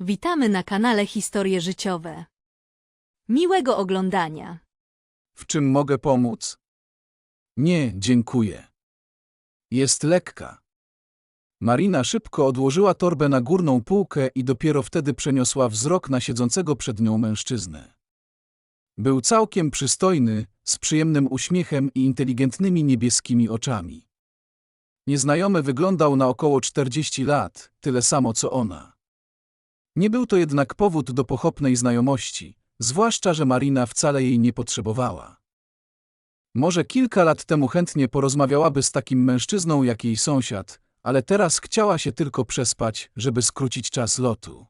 Witamy na kanale Historie Życiowe. Miłego oglądania. W czym mogę pomóc? Nie, dziękuję. Jest lekka. Marina szybko odłożyła torbę na górną półkę i dopiero wtedy przeniosła wzrok na siedzącego przed nią mężczyznę. Był całkiem przystojny, z przyjemnym uśmiechem i inteligentnymi niebieskimi oczami. Nieznajomy wyglądał na około 40 lat, tyle samo co ona. Nie był to jednak powód do pochopnej znajomości, zwłaszcza, że Marina wcale jej nie potrzebowała. Może kilka lat temu chętnie porozmawiałaby z takim mężczyzną jak jej sąsiad, ale teraz chciała się tylko przespać, żeby skrócić czas lotu.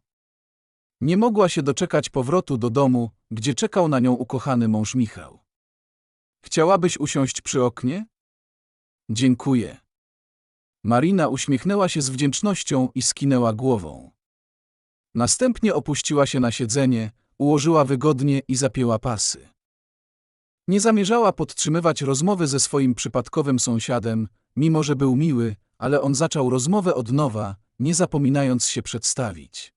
Nie mogła się doczekać powrotu do domu, gdzie czekał na nią ukochany mąż Michał. Chciałabyś usiąść przy oknie? Dziękuję. Marina uśmiechnęła się z wdzięcznością i skinęła głową. Następnie opuściła się na siedzenie, ułożyła wygodnie i zapięła pasy. Nie zamierzała podtrzymywać rozmowy ze swoim przypadkowym sąsiadem, mimo że był miły, ale on zaczął rozmowę od nowa, nie zapominając się przedstawić.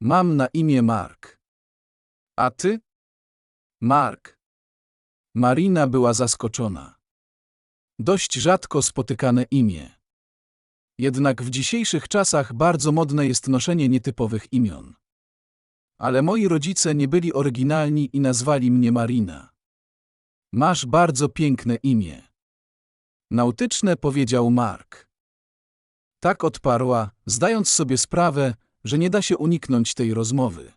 Mam na imię Mark. A ty? Mark. Marina była zaskoczona. Dość rzadko spotykane imię. Jednak w dzisiejszych czasach bardzo modne jest noszenie nietypowych imion. Ale moi rodzice nie byli oryginalni i nazwali mnie Marina. Masz bardzo piękne imię. Nautyczne powiedział Mark. Tak odparła, zdając sobie sprawę, że nie da się uniknąć tej rozmowy.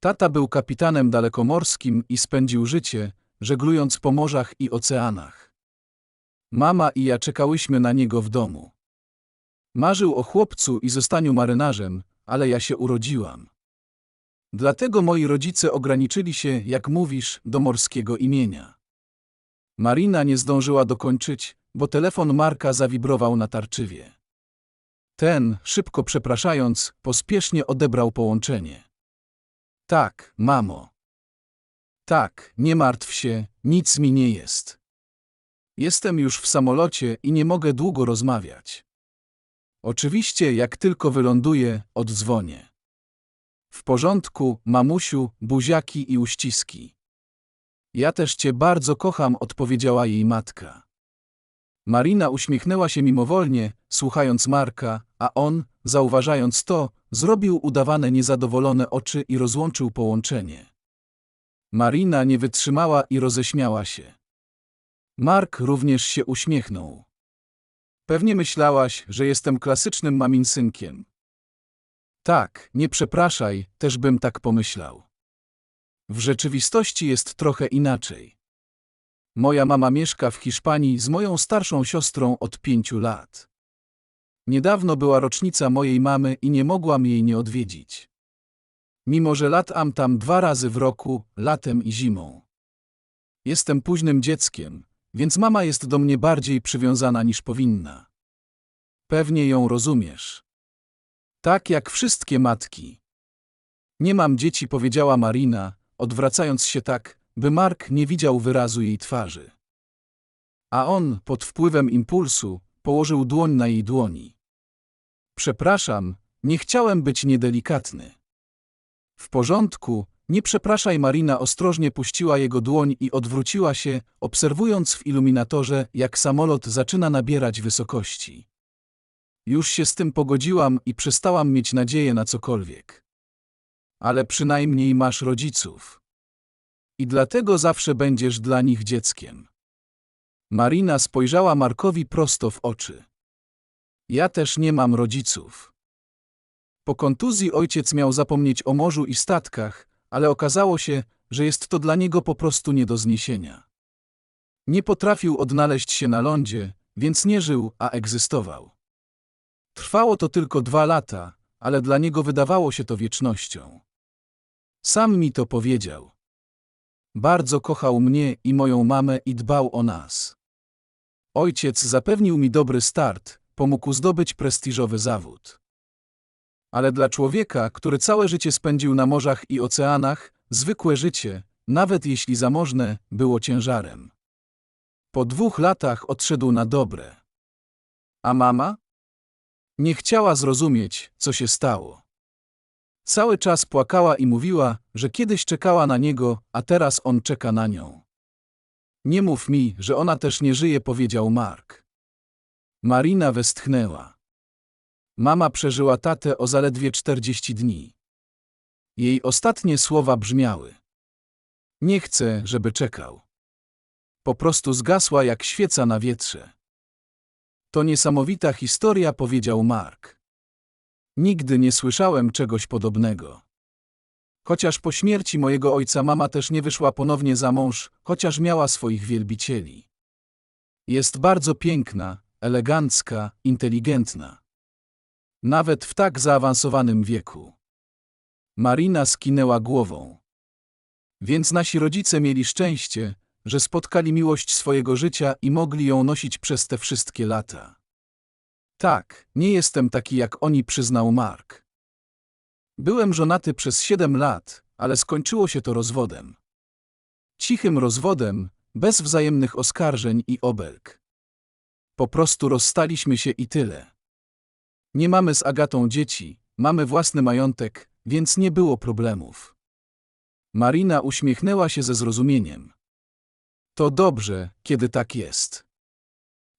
Tata był kapitanem dalekomorskim i spędził życie, żeglując po morzach i oceanach. Mama i ja czekałyśmy na niego w domu. Marzył o chłopcu i zostaniu marynarzem, ale ja się urodziłam. Dlatego moi rodzice ograniczyli się, jak mówisz, do morskiego imienia. Marina nie zdążyła dokończyć, bo telefon Marka zawibrował natarczywie. Ten, szybko przepraszając, pospiesznie odebrał połączenie. Tak, mamo. Tak, nie martw się, nic mi nie jest. Jestem już w samolocie i nie mogę długo rozmawiać. Oczywiście, jak tylko wyląduję, oddzwonię. W porządku, mamusiu, buziaki i uściski. Ja też cię bardzo kocham, odpowiedziała jej matka. Marina uśmiechnęła się mimowolnie, słuchając Marka, a on, zauważając to, zrobił udawane niezadowolone oczy i rozłączył połączenie. Marina nie wytrzymała i roześmiała się. Mark również się uśmiechnął. Pewnie myślałaś, że jestem klasycznym maminsynkiem. Tak, nie przepraszaj, też bym tak pomyślał. W rzeczywistości jest trochę inaczej. Moja mama mieszka w Hiszpanii z moją starszą siostrą od pięciu lat. Niedawno była rocznica mojej mamy i nie mogłam jej nie odwiedzić. Mimo, że latam tam dwa razy w roku, latem i zimą. Jestem późnym dzieckiem, więc mama jest do mnie bardziej przywiązana niż powinna. Pewnie ją rozumiesz. Tak jak wszystkie matki. Nie mam dzieci, powiedziała Marina, odwracając się tak, by Mark nie widział wyrazu jej twarzy. A on, pod wpływem impulsu, położył dłoń na jej dłoni. Przepraszam, nie chciałem być niedelikatny. W porządku, nie przepraszaj, Marina ostrożnie puściła jego dłoń i odwróciła się, obserwując w iluminatorze, jak samolot zaczyna nabierać wysokości. Już się z tym pogodziłam i przestałam mieć nadzieję na cokolwiek. Ale przynajmniej masz rodziców. I dlatego zawsze będziesz dla nich dzieckiem. Marina spojrzała Markowi prosto w oczy. Ja też nie mam rodziców. Po kontuzji ojciec miał zapomnieć o morzu i statkach, ale okazało się, że jest to dla niego po prostu nie do zniesienia. Nie potrafił odnaleźć się na lądzie, więc nie żył, a egzystował. Trwało to tylko dwa lata, ale dla niego wydawało się to wiecznością. Sam mi to powiedział. Bardzo kochał mnie i moją mamę i dbał o nas. Ojciec zapewnił mi dobry start, pomógł zdobyć prestiżowy zawód. Ale dla człowieka, który całe życie spędził na morzach i oceanach, zwykłe życie, nawet jeśli zamożne, było ciężarem. Po dwóch latach odszedł na dobre. A mama? Nie chciała zrozumieć, co się stało. Cały czas płakała i mówiła, że kiedyś czekała na niego, a teraz on czeka na nią. Nie mów mi, że ona też nie żyje, powiedział Mark. Marina westchnęła. Mama przeżyła tatę o zaledwie 40 dni. Jej ostatnie słowa brzmiały: Nie chcę, żeby czekał. Po prostu zgasła jak świeca na wietrze. To niesamowita historia, powiedział Mark. Nigdy nie słyszałem czegoś podobnego. Chociaż po śmierci mojego ojca mama też nie wyszła ponownie za mąż, chociaż miała swoich wielbicieli. Jest bardzo piękna, elegancka, inteligentna. Nawet w tak zaawansowanym wieku. Marina skinęła głową. Więc nasi rodzice mieli szczęście, że spotkali miłość swojego życia i mogli ją nosić przez te wszystkie lata. Tak, nie jestem taki jak oni, przyznał Mark. Byłem żonaty przez siedem lat, ale skończyło się to rozwodem. Cichym rozwodem, bez wzajemnych oskarżeń i obelg. Po prostu rozstaliśmy się i tyle. Nie mamy z Agatą dzieci, mamy własny majątek, więc nie było problemów. Marina uśmiechnęła się ze zrozumieniem. To dobrze, kiedy tak jest.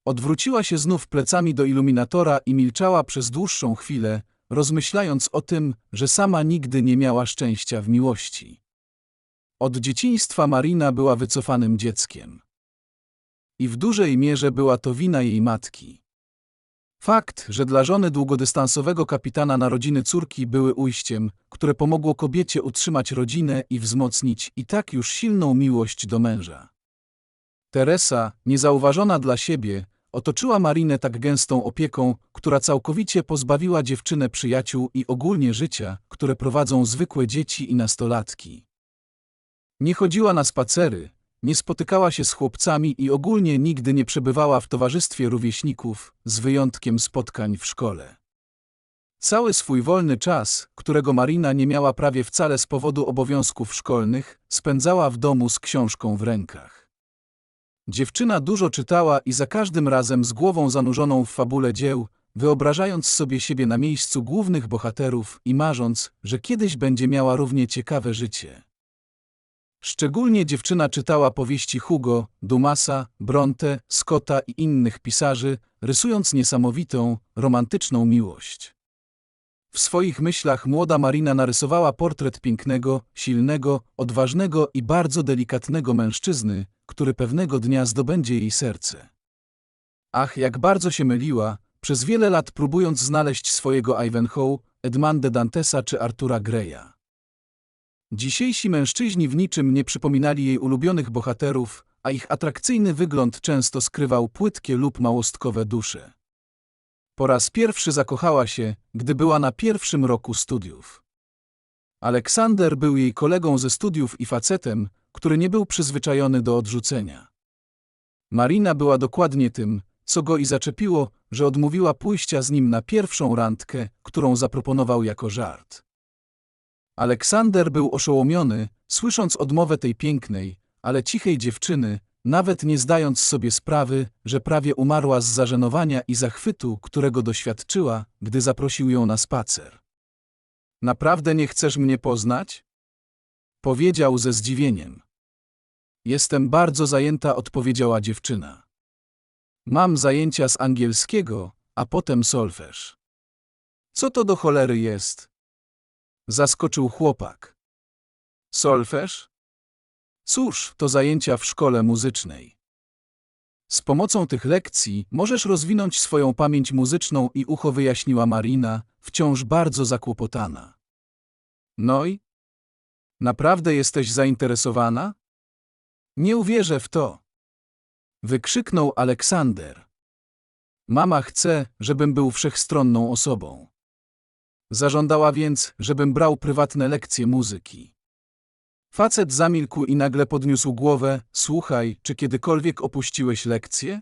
Odwróciła się znów plecami do iluminatora i milczała przez dłuższą chwilę, rozmyślając o tym, że sama nigdy nie miała szczęścia w miłości. Od dzieciństwa Marina była wycofanym dzieckiem. I w dużej mierze była to wina jej matki. Fakt, że dla żony długodystansowego kapitana narodziny córki były ujściem, które pomogło kobiecie utrzymać rodzinę i wzmocnić i tak już silną miłość do męża. Teresa, niezauważona dla siebie, otoczyła Marinę tak gęstą opieką, która całkowicie pozbawiła dziewczynę przyjaciół i ogólnie życia, które prowadzą zwykłe dzieci i nastolatki. Nie chodziła na spacery, nie spotykała się z chłopcami i ogólnie nigdy nie przebywała w towarzystwie rówieśników, z wyjątkiem spotkań w szkole. Cały swój wolny czas, którego Marina nie miała prawie wcale z powodu obowiązków szkolnych, spędzała w domu z książką w rękach. Dziewczyna dużo czytała i za każdym razem z głową zanurzoną w fabule dzieł, wyobrażając sobie siebie na miejscu głównych bohaterów i marząc, że kiedyś będzie miała równie ciekawe życie. Szczególnie dziewczyna czytała powieści Hugo, Dumasa, Bronte, Scotta i innych pisarzy, rysując niesamowitą, romantyczną miłość. W swoich myślach młoda Marina narysowała portret pięknego, silnego, odważnego i bardzo delikatnego mężczyzny, który pewnego dnia zdobędzie jej serce. Ach, jak bardzo się myliła, przez wiele lat próbując znaleźć swojego Ivanhoe, Edmande Dantesa czy Artura Greya. Dzisiejsi mężczyźni w niczym nie przypominali jej ulubionych bohaterów, a ich atrakcyjny wygląd często skrywał płytkie lub małostkowe dusze. Po raz pierwszy zakochała się, gdy była na pierwszym roku studiów. Aleksander był jej kolegą ze studiów i facetem, który nie był przyzwyczajony do odrzucenia. Marina była dokładnie tym, co go i zaczepiło, że odmówiła pójścia z nim na pierwszą randkę, którą zaproponował jako żart. Aleksander był oszołomiony, słysząc odmowę tej pięknej, ale cichej dziewczyny, nawet nie zdając sobie sprawy, że prawie umarła z zażenowania i zachwytu, którego doświadczyła, gdy zaprosił ją na spacer. Naprawdę nie chcesz mnie poznać? Powiedział ze zdziwieniem. Jestem bardzo zajęta, odpowiedziała dziewczyna. Mam zajęcia z angielskiego, a potem solfeż. Co to do cholery jest? Zaskoczył chłopak. Solfeż? Cóż, to zajęcia w szkole muzycznej. Z pomocą tych lekcji możesz rozwinąć swoją pamięć muzyczną i ucho wyjaśniła Marina, wciąż bardzo zakłopotana. No i? Naprawdę jesteś zainteresowana? Nie uwierzę w to. Wykrzyknął Aleksander. Mama chce, żebym był wszechstronną osobą. Zażądała więc, żebym brał prywatne lekcje muzyki. Facet zamilkł i nagle podniósł głowę. Słuchaj, czy kiedykolwiek opuściłeś lekcję?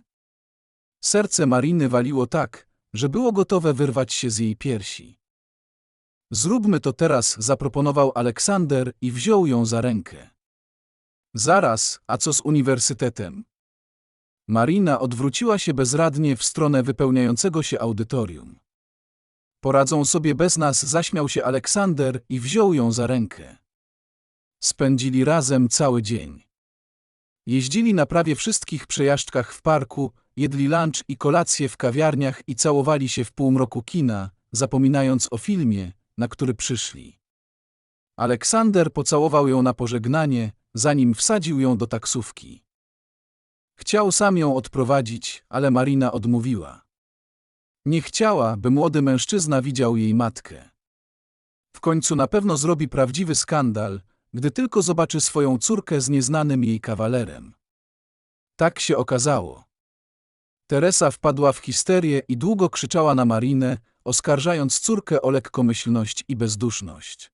Serce Mariny waliło tak, że było gotowe wyrwać się z jej piersi. Zróbmy to teraz, zaproponował Aleksander i wziął ją za rękę. Zaraz, a co z uniwersytetem? Marina odwróciła się bezradnie w stronę wypełniającego się audytorium. Poradzą sobie bez nas, zaśmiał się Aleksander i wziął ją za rękę. Spędzili razem cały dzień. Jeździli na prawie wszystkich przejażdżkach w parku, jedli lunch i kolację w kawiarniach i całowali się w półmroku kina, zapominając o filmie, na który przyszli. Aleksander pocałował ją na pożegnanie, zanim wsadził ją do taksówki. Chciał sam ją odprowadzić, ale Marina odmówiła. Nie chciała, by młody mężczyzna widział jej matkę. W końcu na pewno zrobi prawdziwy skandal, gdy tylko zobaczy swoją córkę z nieznanym jej kawalerem. Tak się okazało. Teresa wpadła w histerię i długo krzyczała na Marinę, oskarżając córkę o lekkomyślność i bezduszność.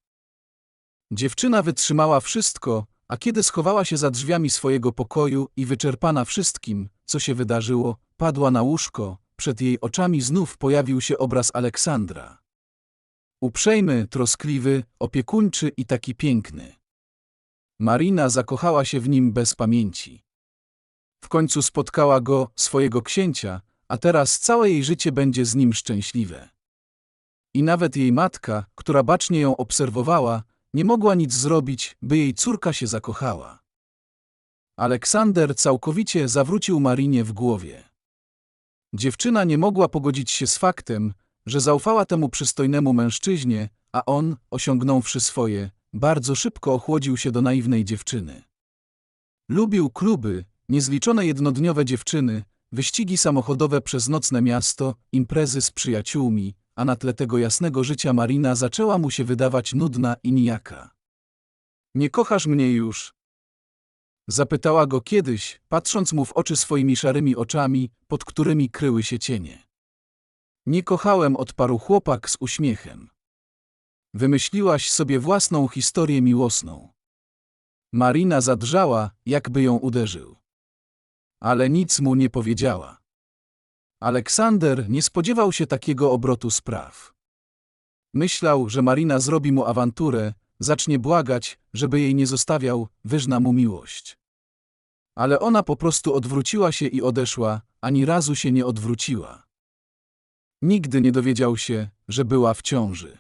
Dziewczyna wytrzymała wszystko, a kiedy schowała się za drzwiami swojego pokoju i wyczerpana wszystkim, co się wydarzyło, padła na łóżko, przed jej oczami znów pojawił się obraz Aleksandra. Uprzejmy, troskliwy, opiekuńczy i taki piękny. Marina zakochała się w nim bez pamięci. W końcu spotkała go, swojego księcia, a teraz całe jej życie będzie z nim szczęśliwe. I nawet jej matka, która bacznie ją obserwowała, nie mogła nic zrobić, by jej córka się zakochała. Aleksander całkowicie zawrócił Marinie w głowie. Dziewczyna nie mogła pogodzić się z faktem, że zaufała temu przystojnemu mężczyźnie, a on, osiągnąwszy swoje, bardzo szybko ochłodził się do naiwnej dziewczyny. Lubił kluby, niezliczone jednodniowe dziewczyny, wyścigi samochodowe przez nocne miasto, imprezy z przyjaciółmi, a na tle tego jasnego życia Marina zaczęła mu się wydawać nudna i nijaka. Nie kochasz mnie już? Zapytała go kiedyś, patrząc mu w oczy swoimi szarymi oczami, pod którymi kryły się cienie. Nie kochałem, odparł chłopak z uśmiechem. Wymyśliłaś sobie własną historię miłosną. Marina zadrżała, jakby ją uderzył. Ale nic mu nie powiedziała. Aleksander nie spodziewał się takiego obrotu spraw. Myślał, że Marina zrobi mu awanturę, zacznie błagać, żeby jej nie zostawiał, wyżna mu miłość. Ale ona po prostu odwróciła się i odeszła, ani razu się nie odwróciła. Nigdy nie dowiedział się, że była w ciąży.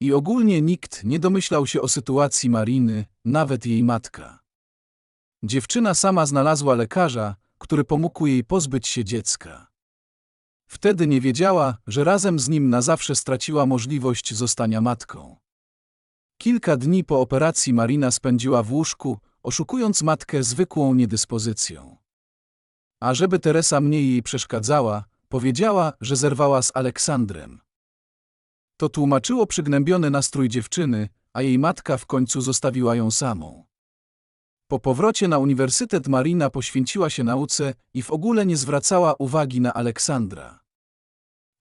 I ogólnie nikt nie domyślał się o sytuacji Mariny, nawet jej matka. Dziewczyna sama znalazła lekarza, który pomógł jej pozbyć się dziecka. Wtedy nie wiedziała, że razem z nim na zawsze straciła możliwość zostania matką. Kilka dni po operacji Marina spędziła w łóżku, oszukując matkę zwykłą niedyspozycją. A żeby Teresa mniej jej przeszkadzała, powiedziała, że zerwała z Aleksandrem. To tłumaczyło przygnębiony nastrój dziewczyny, a jej matka w końcu zostawiła ją samą. Po powrocie na uniwersytet Marina poświęciła się nauce i w ogóle nie zwracała uwagi na Aleksandra.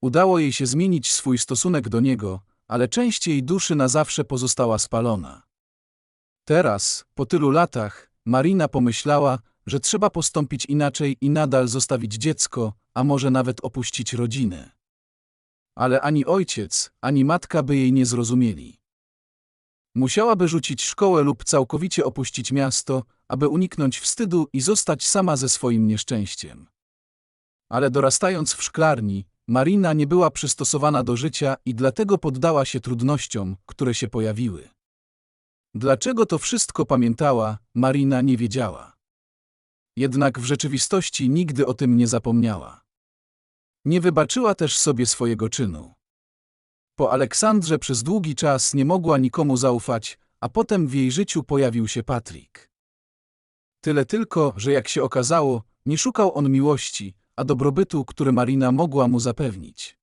Udało jej się zmienić swój stosunek do niego, ale część jej duszy na zawsze pozostała spalona. Teraz, po tylu latach, Marina pomyślała, że trzeba postąpić inaczej i nadal zostawić dziecko, a może nawet opuścić rodzinę. Ale ani ojciec, ani matka by jej nie zrozumieli. Musiałaby rzucić szkołę lub całkowicie opuścić miasto, aby uniknąć wstydu i zostać sama ze swoim nieszczęściem. Ale dorastając w szklarni, Marina nie była przystosowana do życia i dlatego poddała się trudnościom, które się pojawiły. Dlaczego to wszystko pamiętała, Marina nie wiedziała. Jednak w rzeczywistości nigdy o tym nie zapomniała. Nie wybaczyła też sobie swojego czynu. Po Aleksandrze przez długi czas nie mogła nikomu zaufać, a potem w jej życiu pojawił się Patryk. Tyle tylko, że jak się okazało, nie szukał on miłości, a dobrobytu, który Marina mogła mu zapewnić.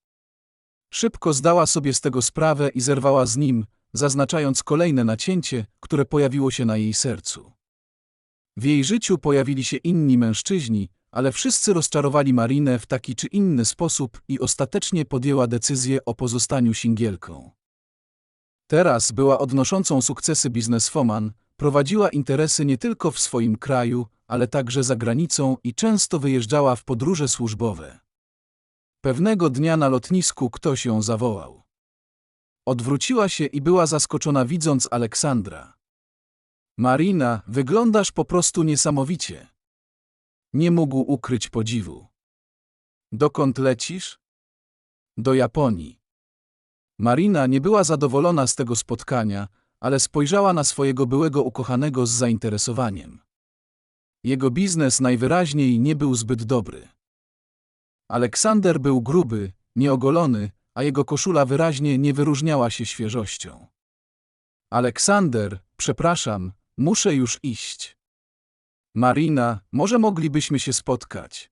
Szybko zdała sobie z tego sprawę i zerwała z nim, zaznaczając kolejne nacięcie, które pojawiło się na jej sercu. W jej życiu pojawili się inni mężczyźni, ale wszyscy rozczarowali Marinę w taki czy inny sposób i ostatecznie podjęła decyzję o pozostaniu singielką. Teraz była odnoszącą sukcesy bizneswoman, prowadziła interesy nie tylko w swoim kraju, ale także za granicą i często wyjeżdżała w podróże służbowe. Pewnego dnia na lotnisku ktoś ją zawołał. Odwróciła się i była zaskoczona widząc Aleksandra. Marina, wyglądasz po prostu niesamowicie. Nie mógł ukryć podziwu. Dokąd lecisz? Do Japonii. Marina nie była zadowolona z tego spotkania, ale spojrzała na swojego byłego ukochanego z zainteresowaniem. Jego biznes najwyraźniej nie był zbyt dobry. Aleksander był gruby, nieogolony, a jego koszula wyraźnie nie wyróżniała się świeżością. Aleksander, przepraszam, muszę już iść. Marina, może moglibyśmy się spotkać.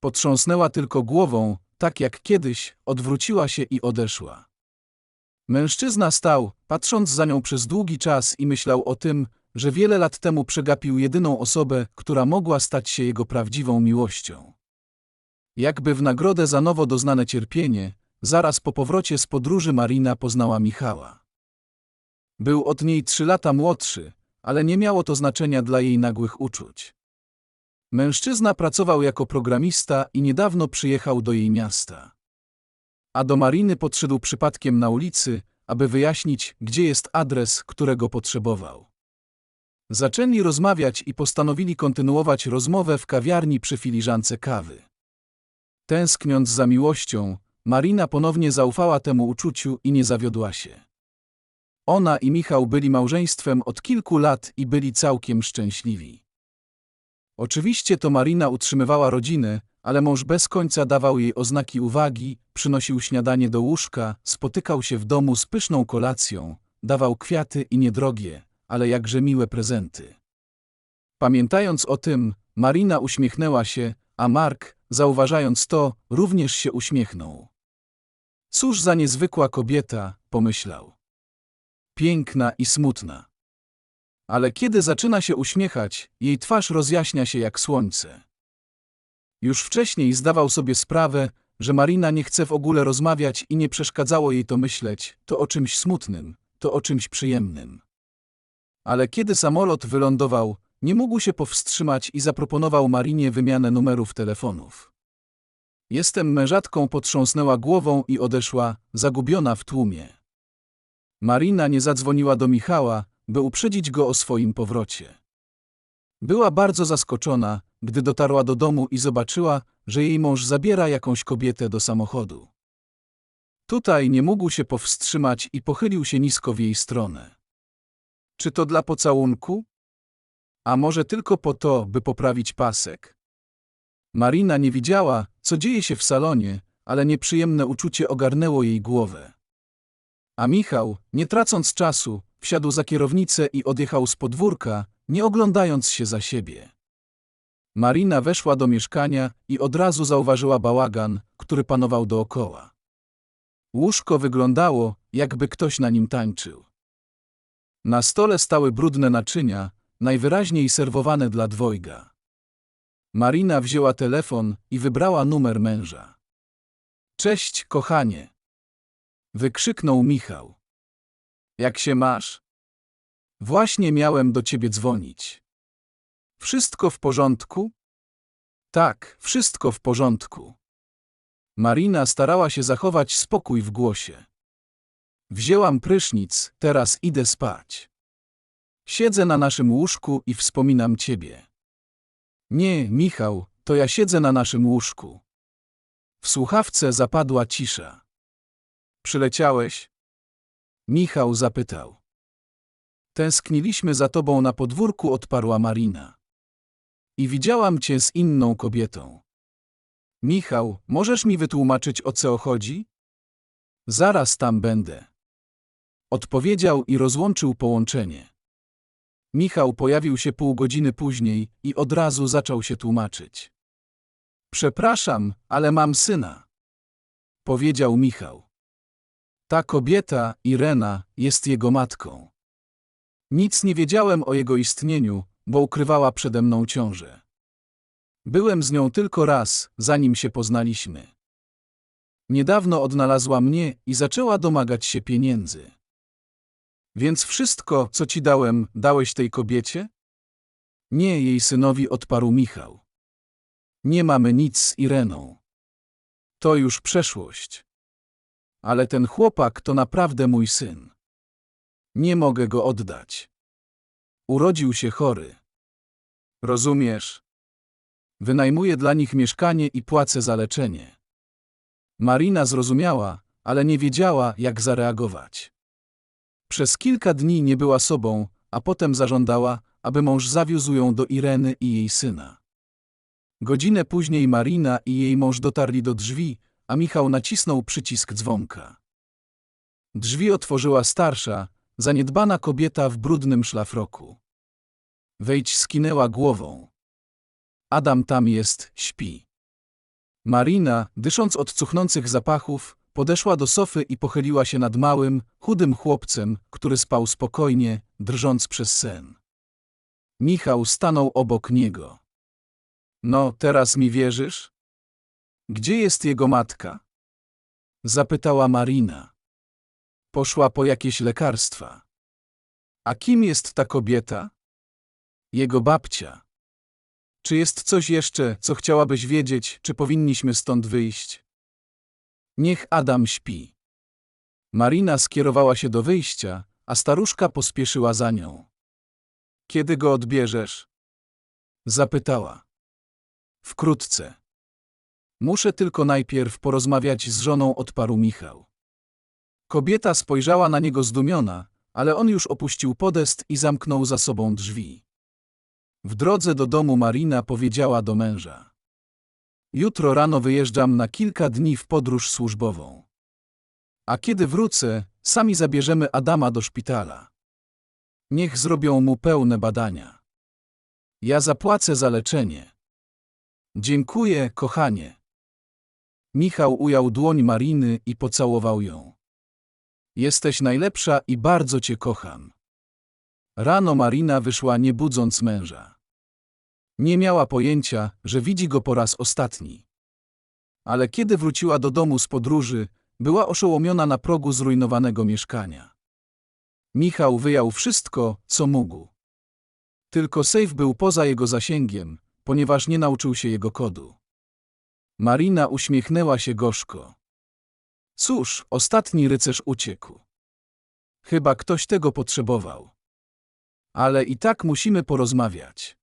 Potrząsnęła tylko głową, tak jak kiedyś, odwróciła się i odeszła. Mężczyzna stał, patrząc za nią przez długi czas i myślał o tym, że wiele lat temu przegapił jedyną osobę, która mogła stać się jego prawdziwą miłością. Jakby w nagrodę za nowo doznane cierpienie, zaraz po powrocie z podróży Marina poznała Michała. Był od niej trzy lata młodszy, ale nie miało to znaczenia dla jej nagłych uczuć. Mężczyzna pracował jako programista i niedawno przyjechał do jej miasta. A do Mariny podszedł przypadkiem na ulicy, aby wyjaśnić, gdzie jest adres, którego potrzebował. Zaczęli rozmawiać i postanowili kontynuować rozmowę w kawiarni przy filiżance kawy. Tęskniąc za miłością, Marina ponownie zaufała temu uczuciu i nie zawiodła się. Ona i Michał byli małżeństwem od kilku lat i byli całkiem szczęśliwi. Oczywiście to Marina utrzymywała rodzinę, ale mąż bez końca dawał jej oznaki uwagi, przynosił śniadanie do łóżka, spotykał się w domu z pyszną kolacją, dawał kwiaty i niedrogie, ale jakże miłe prezenty. Pamiętając o tym, Marina uśmiechnęła się, a Mark, zauważając to, również się uśmiechnął. Cóż za niezwykła kobieta, pomyślał. Piękna i smutna. Ale kiedy zaczyna się uśmiechać, jej twarz rozjaśnia się jak słońce. Już wcześniej zdawał sobie sprawę, że Marina nie chce w ogóle rozmawiać i nie przeszkadzało jej to myśleć, to o czymś smutnym, to o czymś przyjemnym. Ale kiedy samolot wylądował, nie mógł się powstrzymać i zaproponował Marinie wymianę numerów telefonów. Jestem mężatką potrząsnęła głową i odeszła, zagubiona w tłumie. Marina nie zadzwoniła do Michała, by uprzedzić go o swoim powrocie. Była bardzo zaskoczona, gdy dotarła do domu i zobaczyła, że jej mąż zabiera jakąś kobietę do samochodu. Tutaj nie mógł się powstrzymać i pochylił się nisko w jej stronę. Czy to dla pocałunku? A może tylko po to, by poprawić pasek? Marina nie widziała, co dzieje się w salonie, ale nieprzyjemne uczucie ogarnęło jej głowę. A Michał, nie tracąc czasu, wsiadł za kierownicę i odjechał z podwórka, nie oglądając się za siebie. Marina weszła do mieszkania i od razu zauważyła bałagan, który panował dookoła. Łóżko wyglądało, jakby ktoś na nim tańczył. Na stole stały brudne naczynia, najwyraźniej serwowane dla dwojga. Marina wzięła telefon i wybrała numer męża. Cześć, kochanie! Wykrzyknął Michał. Jak się masz? Właśnie miałem do ciebie dzwonić. Wszystko w porządku? Tak, wszystko w porządku. Marina starała się zachować spokój w głosie. Wzięłam prysznic, teraz idę spać. Siedzę na naszym łóżku i wspominam ciebie. Nie, Michał, to ja siedzę na naszym łóżku. W słuchawce zapadła cisza. Przyleciałeś? Michał zapytał. Tęskniliśmy za tobą na podwórku, odparła Marina. I widziałam cię z inną kobietą. Michał, możesz mi wytłumaczyć, o co chodzi? Zaraz tam będę. Odpowiedział i rozłączył połączenie. Michał pojawił się pół godziny później i od razu zaczął się tłumaczyć. Przepraszam, ale mam syna. Powiedział Michał. Ta kobieta, Irena, jest jego matką. Nic nie wiedziałem o jego istnieniu, bo ukrywała przede mną ciążę. Byłem z nią tylko raz, zanim się poznaliśmy. Niedawno odnalazła mnie i zaczęła domagać się pieniędzy. Więc wszystko, co ci dałem, dałeś tej kobiecie? Nie, jej synowi odparł Michał. Nie mamy nic z Ireną. To już przeszłość. Ale ten chłopak to naprawdę mój syn. Nie mogę go oddać. Urodził się chory. Rozumiesz? Wynajmuję dla nich mieszkanie i płacę za leczenie. Marina zrozumiała, ale nie wiedziała, jak zareagować. Przez kilka dni nie była sobą, a potem zażądała, aby mąż zawiózł ją do Ireny i jej syna. Godzinę później Marina i jej mąż dotarli do drzwi, a Michał nacisnął przycisk dzwonka. Drzwi otworzyła starsza, zaniedbana kobieta w brudnym szlafroku. Wejdź skinęła głową. Adam tam jest, śpi. Marina, dysząc od cuchnących zapachów, podeszła do sofy i pochyliła się nad małym, chudym chłopcem, który spał spokojnie, drżąc przez sen. Michał stanął obok niego. No, teraz mi wierzysz? Gdzie jest jego matka? Zapytała Marina. Poszła po jakieś lekarstwa. A kim jest ta kobieta? Jego babcia. Czy jest coś jeszcze, co chciałabyś wiedzieć, czy powinniśmy stąd wyjść? Niech Adam śpi. Marina skierowała się do wyjścia, a staruszka pospieszyła za nią. Kiedy go odbierzesz? Zapytała. Wkrótce. Muszę tylko najpierw porozmawiać z żoną, odparł Michał. Kobieta spojrzała na niego zdumiona, ale on już opuścił podest i zamknął za sobą drzwi. W drodze do domu Marina powiedziała do męża. Jutro rano wyjeżdżam na kilka dni w podróż służbową. A kiedy wrócę, sami zabierzemy Adama do szpitala. Niech zrobią mu pełne badania. Ja zapłacę za leczenie. Dziękuję, kochanie. Michał ujął dłoń Mariny i pocałował ją. Jesteś najlepsza i bardzo cię kocham. Rano Marina wyszła nie budząc męża. Nie miała pojęcia, że widzi go po raz ostatni. Ale kiedy wróciła do domu z podróży, była oszołomiona na progu zrujnowanego mieszkania. Michał wyjął wszystko, co mógł. Tylko sejf był poza jego zasięgiem, ponieważ nie nauczył się jego kodu. Marina uśmiechnęła się gorzko. Cóż, ostatni rycerz uciekł. Chyba ktoś tego potrzebował. Ale i tak musimy porozmawiać.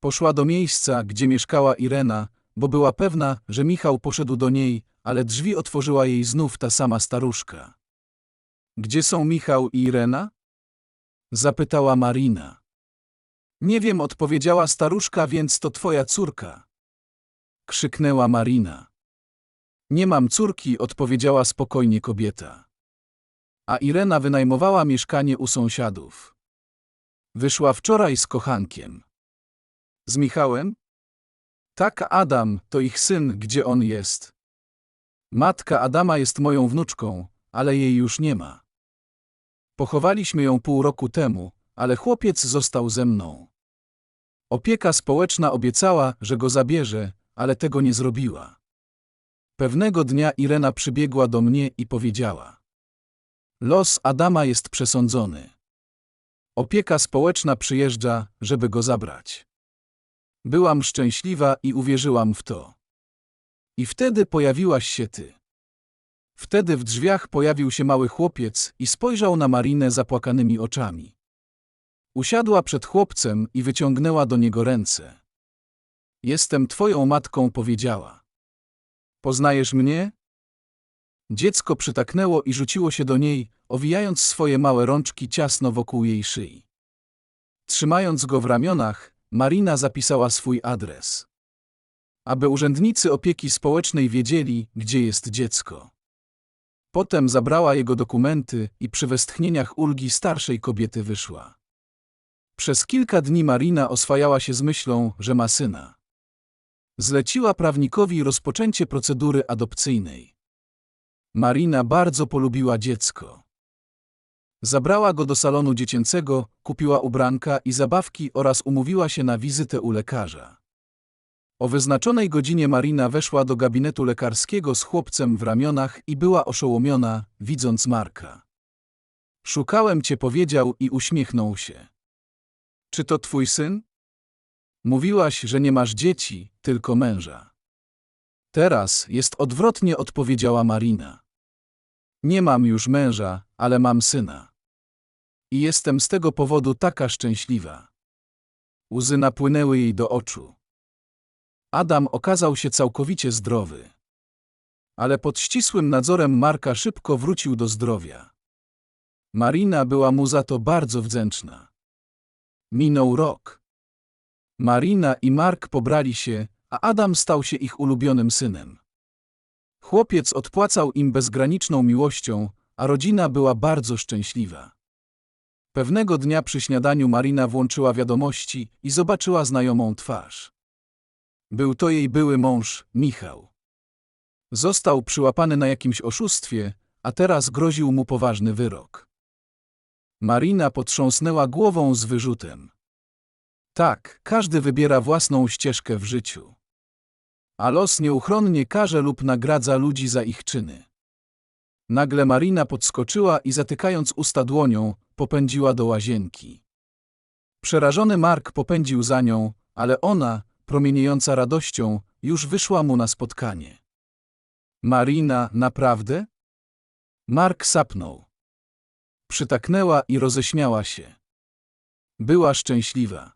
Poszła do miejsca, gdzie mieszkała Irena, bo była pewna, że Michał poszedł do niej, ale drzwi otworzyła jej znów ta sama staruszka. Gdzie są Michał i Irena? Zapytała Marina. Nie wiem, odpowiedziała staruszka, więc to twoja córka. Krzyknęła Marina. Nie mam córki, odpowiedziała spokojnie kobieta. A Irena wynajmowała mieszkanie u sąsiadów. Wyszła wczoraj z kochankiem. Z Michałem? Tak, Adam, to ich syn, gdzie on jest. Matka Adama jest moją wnuczką, ale jej już nie ma. Pochowaliśmy ją pół roku temu, ale chłopiec został ze mną. Opieka społeczna obiecała, że go zabierze, ale tego nie zrobiła. Pewnego dnia Irena przybiegła do mnie i powiedziała: Los Adama jest przesądzony. Opieka społeczna przyjeżdża, żeby go zabrać. Byłam szczęśliwa i uwierzyłam w to. I wtedy pojawiłaś się ty. Wtedy w drzwiach pojawił się mały chłopiec i spojrzał na Marinę zapłakanymi oczami. Usiadła przed chłopcem i wyciągnęła do niego ręce. Jestem twoją matką, powiedziała. Poznajesz mnie? Dziecko przytaknęło i rzuciło się do niej, owijając swoje małe rączki ciasno wokół jej szyi. Trzymając go w ramionach, Marina zapisała swój adres. Aby urzędnicy opieki społecznej wiedzieli, gdzie jest dziecko. Potem zabrała jego dokumenty i przy westchnieniach ulgi starszej kobiety wyszła. Przez kilka dni Marina oswajała się z myślą, że ma syna. Zleciła prawnikowi rozpoczęcie procedury adopcyjnej. Marina bardzo polubiła dziecko. Zabrała go do salonu dziecięcego, kupiła ubranka i zabawki oraz umówiła się na wizytę u lekarza. O wyznaczonej godzinie Marina weszła do gabinetu lekarskiego z chłopcem w ramionach i była oszołomiona, widząc Marka. Szukałem cię, powiedział i uśmiechnął się. Czy to twój syn? Mówiłaś, że nie masz dzieci, tylko męża. Teraz jest odwrotnie, odpowiedziała Marina. Nie mam już męża, ale mam syna. I jestem z tego powodu taka szczęśliwa. Łzy napłynęły jej do oczu. Adam okazał się całkowicie zdrowy. ale pod ścisłym nadzorem Marka szybko wrócił do zdrowia. Marina była mu za to bardzo wdzięczna. Minął rok. Marina i Mark pobrali się, a Adam stał się ich ulubionym synem. Chłopiec odpłacał im bezgraniczną miłością, a rodzina była bardzo szczęśliwa. Pewnego dnia przy śniadaniu Marina włączyła wiadomości i zobaczyła znajomą twarz. Był to jej były mąż, Michał. Został przyłapany na jakimś oszustwie, a teraz groził mu poważny wyrok. Marina potrząsnęła głową z wyrzutem. Tak, każdy wybiera własną ścieżkę w życiu. A los nieuchronnie karze lub nagradza ludzi za ich czyny. Nagle Marina podskoczyła i zatykając usta dłonią, popędziła do łazienki. Przerażony Mark popędził za nią, ale ona, promieniejąca radością, już wyszła mu na spotkanie. Marina, naprawdę? Mark sapnął. Przytaknęła i roześmiała się. Była szczęśliwa.